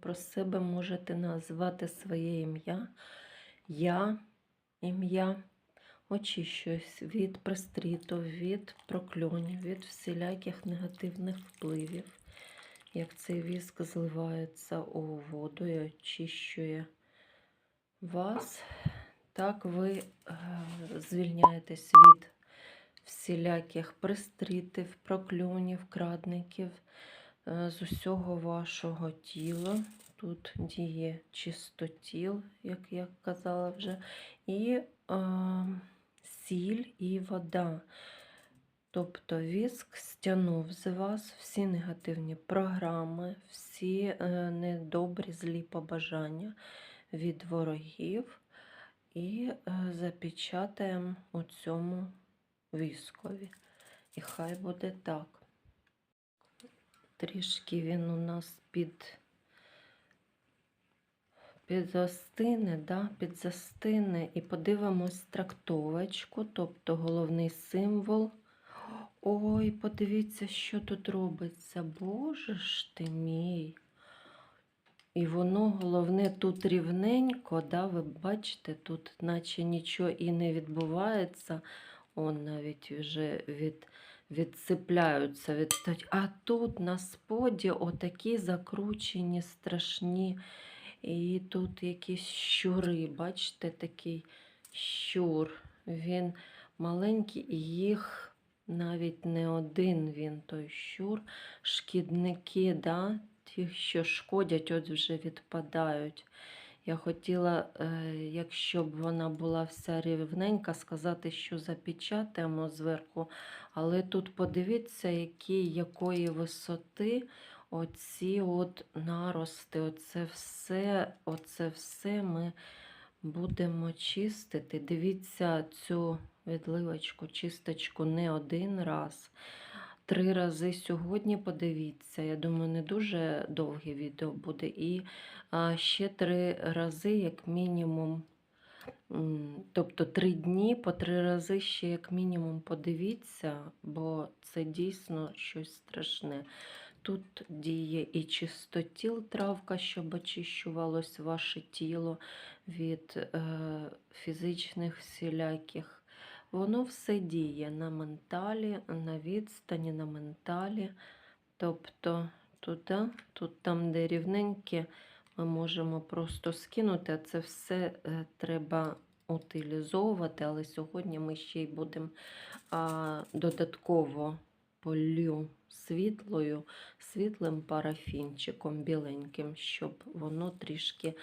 про себе можете назвати своє ім'я. Я ім'я. Очищуюсь від пристріту, від прокльонів, від всіляких негативних впливів. Як цей віск зливається у воду і очищує вас, так ви е, звільняєтесь від всіляких пристрітів, прокльонів, крадників з усього вашого тіла. Тут діє чистотіл, як я казала вже, і е, сіль і вода. Тобто віск стягнув з вас всі негативні програми, всі е, недобрі злі побажання від ворогів і е, запечатаємо у цьому віскові. І хай буде так. Трішки він у нас під підзастине, да? підзастине і подивимось трактовочку, тобто головний символ. Ой, подивіться, що тут робиться. Боже ж ти мій. І воно головне тут рівненько, да, ви бачите, тут наче нічого і не відбувається. Он навіть вже від, відсипляються. Від... А тут на споді отакі закручені, страшні. І тут якісь щури, бачите, такий щур. Він маленький, і їх навіть не один він, той щур. Шкідники, да? ті, що шкодять, от вже відпадають. Я хотіла, е, якщо б вона була вся рівненька, сказати, що запечатаємо зверху. Але тут подивіться, які, якої висоти оці от нарости, оце все, оце все ми будемо чистити. Дивіться цю відливочку, чисточку не один раз. Три рази сьогодні подивіться. Я думаю, не дуже довге відео буде. І ще три рази, як мінімум. Тобто три дні по три рази ще як мінімум подивіться, бо це дійсно щось страшне. Тут діє і чистотіл травка, щоб очищувалось ваше тіло від е, фізичних всіляких. Воно все діє на менталі, на відстані, на менталі. Тобто туди, тут там, де рівненьке, ми можемо просто скинути, а це все е, треба утилізовувати. Але сьогодні ми ще й будемо а, додатково полю світлою, світлим парафінчиком біленьким, щоб воно трішки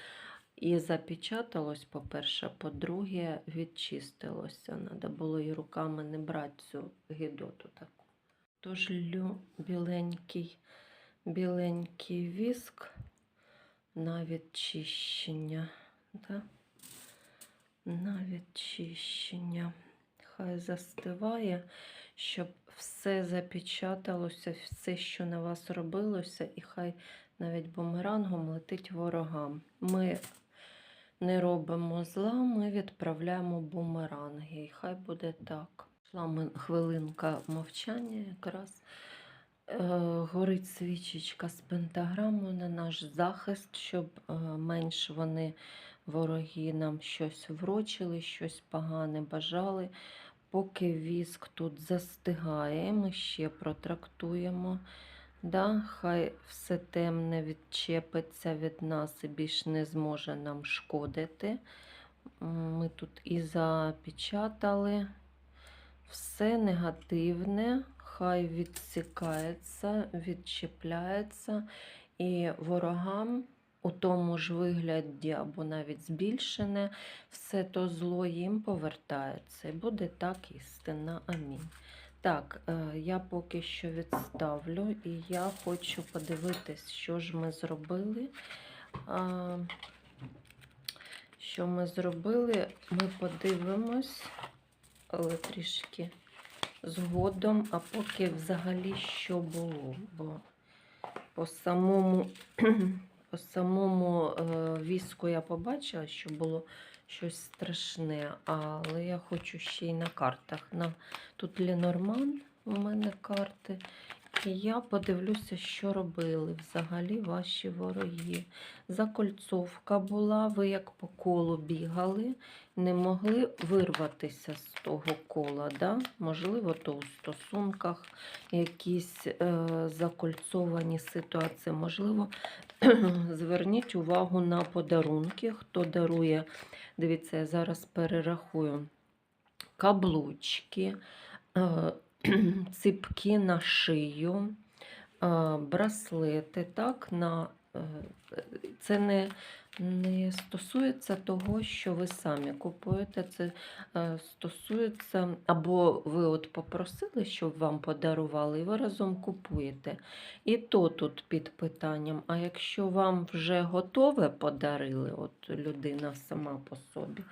і запечаталось, по-перше, по-друге, відчистилося. Треба було і руками не брати цю гідоту таку. Тож лю біленький, біленький віск на відчищення. Да? На відчищення. Хай застиває, щоб все запечаталося, все, що на вас робилося, і хай навіть бумерангом летить ворогам. Ми не робимо зла, ми відправляємо бумеранги. І хай буде так. Йшла хвилинка мовчання якраз. Е, горить свічечка з пентаграмою на наш захист, щоб е, менш вони, вороги, нам щось врочили, щось погане бажали. Поки віск тут застигає, ми ще протрактуємо. Да, хай все темне відчепиться від нас і більш не зможе нам шкодити. Ми тут і запечатали все негативне, хай відсікається, відчепляється, і ворогам у тому ж вигляді або навіть збільшене, все то зло їм повертається. І буде так істина. Амінь. Так, е, я поки що відставлю, і я хочу подивитись, що ж ми зробили. Що ми зробили, ми подивимось, але трішки згодом, а поки взагалі що було. Бо по самому, по самому е, віску я побачила, що було щось страшне, але я хочу ще й на картах. На... Тут Ленорман у мене карти. І я подивлюся, що робили взагалі ваші вороги. Закольцовка була, ви як по колу бігали, не могли вирватися з того кола. Да? Можливо, то у стосунках якісь е, закольцовані ситуації. Можливо, зверніть увагу на подарунки, хто дарує. Дивіться, я зараз перерахую каблучки, е, ципки на шию, е, браслети, так, на, це не, не стосується того, що ви самі купуєте. Це е, стосується, або ви от попросили, щоб вам подарували, і ви разом купуєте. І то тут під питанням. А якщо вам вже готове подарили, от людина сама по собі,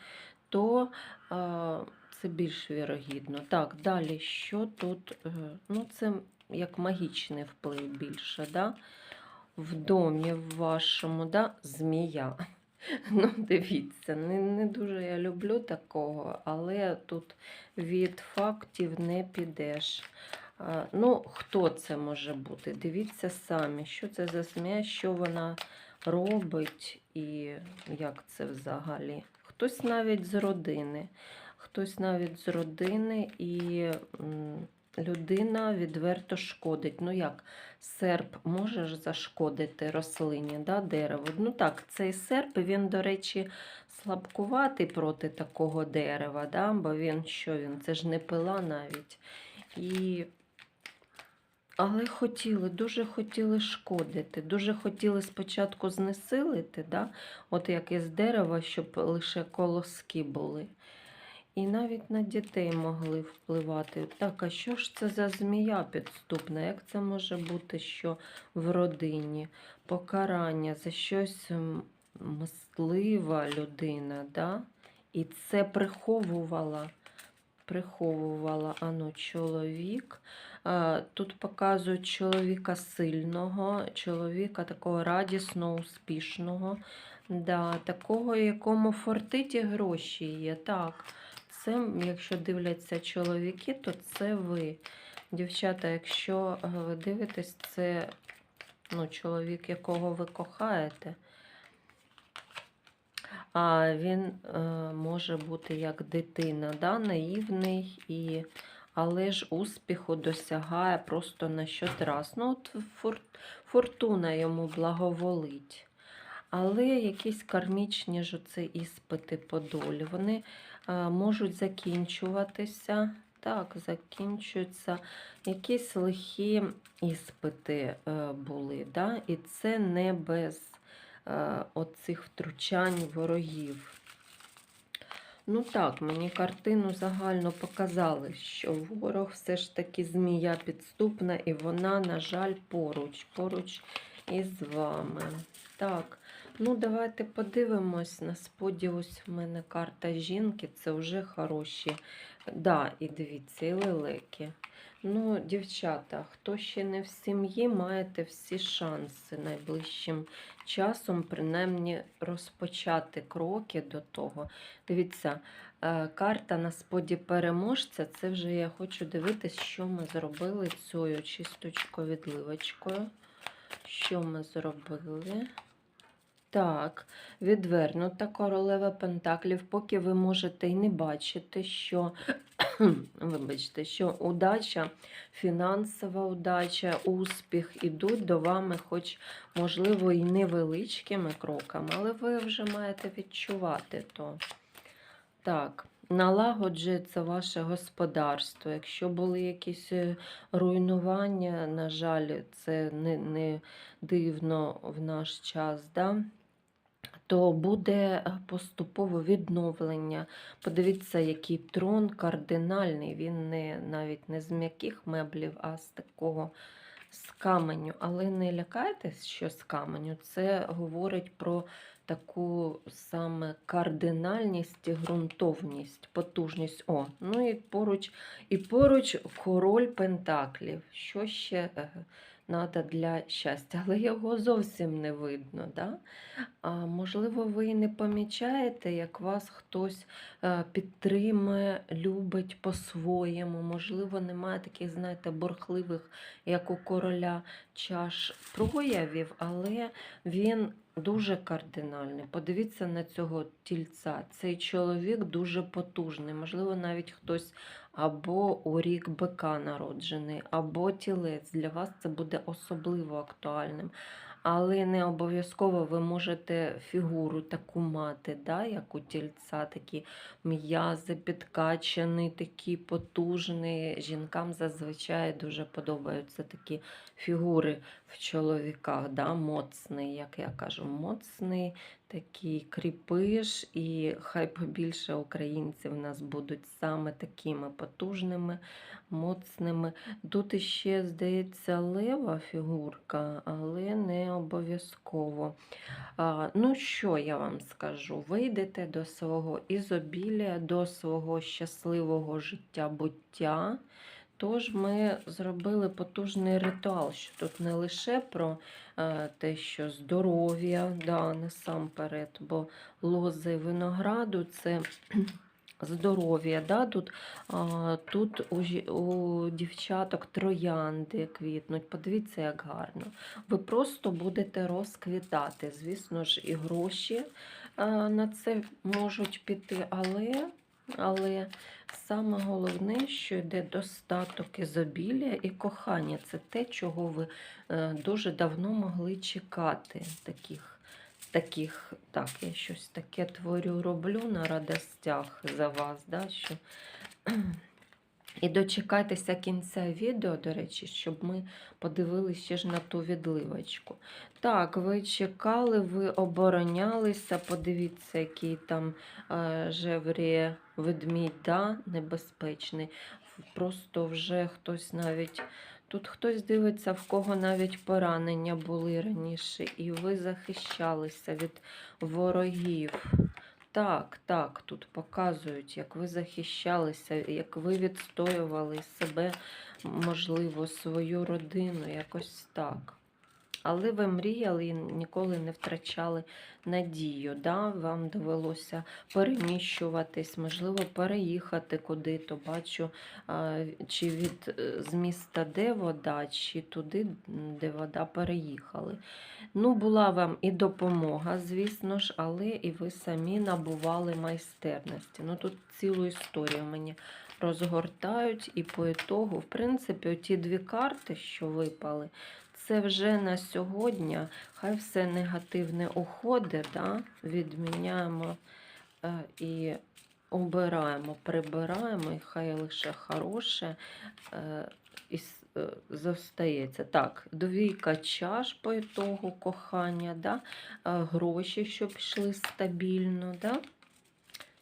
то е, це більш вірогідно. Так, далі, що тут? Е, Ну, це як магічний вплив більше, да? В домі в вашому, да? змія. Ну, дивіться, не, не дуже я люблю такого, але тут від фактів не підеш. А, Ну, хто це може бути? Дивіться самі, що це за змія, що вона робить і як це взагалі. Хтось навіть з родини. Хтось навіть з родини і людина відверто шкодить. Ну як, серп може ж зашкодити рослині, да, дереву? Ну так, цей серп, він, до речі, слабкуватий проти такого дерева, да? бо він що він? Це ж не пила навіть. І... Але хотіли, дуже хотіли шкодити, дуже хотіли спочатку знесилити, да? от як із дерева, щоб лише колоски були. І навіть на дітей могли впливати. Так, а що ж це за змія підступна? Як це може бути, що в родині покарання за щось мислива людина, да? і це приховувала, приховувала ану, чоловік. Тут показують чоловіка сильного, чоловіка такого радісного, успішного, да, такого, якому фортиті гроші є. Так. Це, якщо дивляться чоловіки, то це ви. Дівчата, якщо е, ви дивитесь, це ну, чоловік, якого ви кохаєте. А він е, може бути як дитина, да? наївний, і, але ж успіху досягає просто на щотраз. Ну, от фор, фортуна йому благоволить. Але якісь кармічні ж оце іспити по долі. Вони можуть закінчуватися. Так, закінчуються якісь лихі іспити е, були. Да? І це не без е, оцих втручань ворогів. Ну так, мені картину загально показали, що ворог все ж таки змія підступна, і вона, на жаль, поруч, поруч із вами. Так, ну давайте подивимось. На споді ось в мене карта жінки, це вже хороші. Да, і дивіться, і лелеки. Ну, дівчата, хто ще не в сім'ї, маєте всі шанси найближчим часом, принаймні, розпочати кроки до того. Дивіться, е, карта на споді переможця. Це вже я хочу дивитись, що ми зробили цією чисточкою відливочкою. Що ми зробили? Так, відвернута королева Пентаклів, поки ви можете і не бачити, що, вибачте, що удача, фінансова удача, успіх ідуть до вами, хоч, можливо, і невеличкими кроками, але ви вже маєте відчувати то. Так, налагоджується ваше господарство. Якщо були якісь е, руйнування, на жаль, це не, не дивно в наш час. Да? То буде е, поступове відновлення. Подивіться, який трон кардинальний. Він не навіть не з м'яких меблів, а з такого з каменю. Але не лякайтесь, що з каменю. Це говорить про таку саме кардинальність ґрунтовність, потужність. О, ну і поруч, і поруч король Пентаклів. Що ще? Треба для щастя, але його зовсім не видно. Да? А, можливо, ви і не помічаєте, як вас хтось е, підтримує, любить по-своєму. Можливо, немає таких, знаєте, борхливих, як у короля чаш проявів, але він дуже кардинальний. Подивіться на цього тільця. Цей чоловік дуже потужний. Можливо, навіть хтось або у рік бика народжений, або тілець. Для вас це буде особливо актуальним. Але не обов'язково ви можете фігуру таку мати, да, як у тільця, такі м'язи підкачані, такі потужні. Жінкам зазвичай дуже подобаються такі фігури в чоловіках, да, моцний, як я кажу, моцний, такий кріпиш, і хай побільше українців нас будуть саме такими потужними, моцними. Тут іще, здається, лева фігурка, але не обов'язково. Ну, що я вам скажу? Вийдете до свого ізобілля, до свого щасливого життя буття. Тож ми зробили потужний ритуал, що тут не лише про е, те, що здоров'я, да, насамперед, бо лози винограду це здоров'я. Да, тут, а, тут у, у дівчаток троянди квітнуть. Подивіться, як гарно. Ви просто будете розквітати. Звісно ж, і гроші а, на це можуть піти, але. Але саме головне, що йде достаток ізобілля і кохання. Це те, чого ви е, дуже давно могли чекати. Таких, таких, так, я щось таке творю, роблю на радостях за вас. Да, що... І дочекайтеся кінця відео, до речі, щоб ми подивилися ще ж на ту відливочку. Так, ви чекали, ви оборонялися, подивіться, який там е, жевріє ведмідь, да? небезпечний. Просто вже хтось навіть. Тут хтось дивиться, в кого навіть поранення були раніше, і ви захищалися від ворогів. Так, так, тут показують, як ви захищалися, як ви відстоювали себе, можливо, свою родину, якось так. Але ви мріяли і ніколи не втрачали надію. Да? Вам довелося переміщуватись, можливо, переїхати куди-то. Бачу, чи від е, з міста, де вода, чи туди, де вода переїхали. Ну, була вам і допомога, звісно ж, але і ви самі набували майстерності. Ну, тут цілу історію мені розгортають, і по ітогу, в принципі, ті дві карти, що випали, це вже на сьогодні. Хай все негативне уходить, да? відміняємо е, і обираємо, прибираємо, і хай лише хороше е, і е, зостається. Так, двійка чаш по ітогу кохання, да? гроші, щоб йшли стабільно. Да?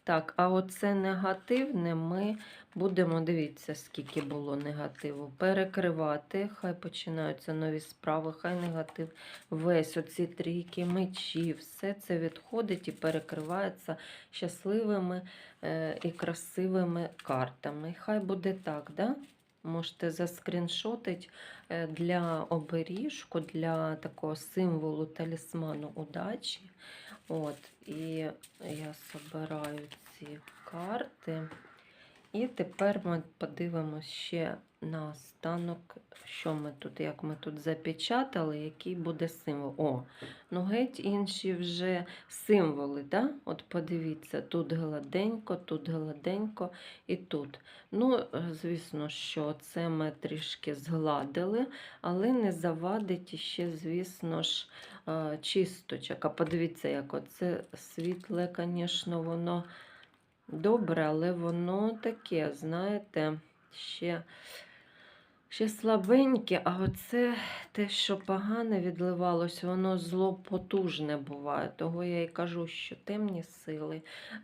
Так, а оце негативне ми будемо, дивіться, скільки було негативу, перекривати, хай починаються нові справи, хай негатив весь оці трійки мечі, все це відходить і перекривається щасливими е, і красивими картами. Хай буде так, да? Можете заскріншотити е, для оберіжку, для такого символу талісману удачі. От, і я збираю ці карти. І тепер ми подивимося ще на останок, що ми тут, як ми тут запечатали, який буде символ. О, ну геть інші вже символи. Да? От подивіться, тут гладенько, тут гладенько і тут. Ну, звісно, що це ми трішки згладили, але не завадить іще, звісно ж, е, чисточок. А подивіться, як оце світле, звісно, воно добре, але воно таке, знаєте, ще, ще слабеньке, а оце те, що погане відливалось, воно зло потужне буває. Того я і кажу, що темні сили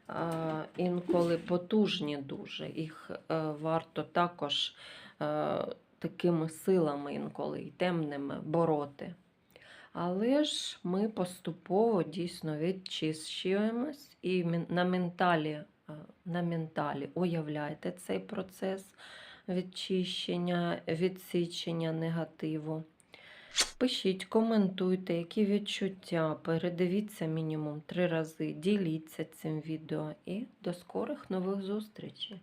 а, інколи потужні дуже. Їх е, варто також е, такими силами інколи і темними бороти. Але ж ми поступово дійсно відчищуємось і на менталі, на менталі уявляйте цей процес відчищення, відсічення негативу. Пишіть, коментуйте, які відчуття. Передивіться мінімум три рази, діліться цим відео і до скорих нових зустрічей!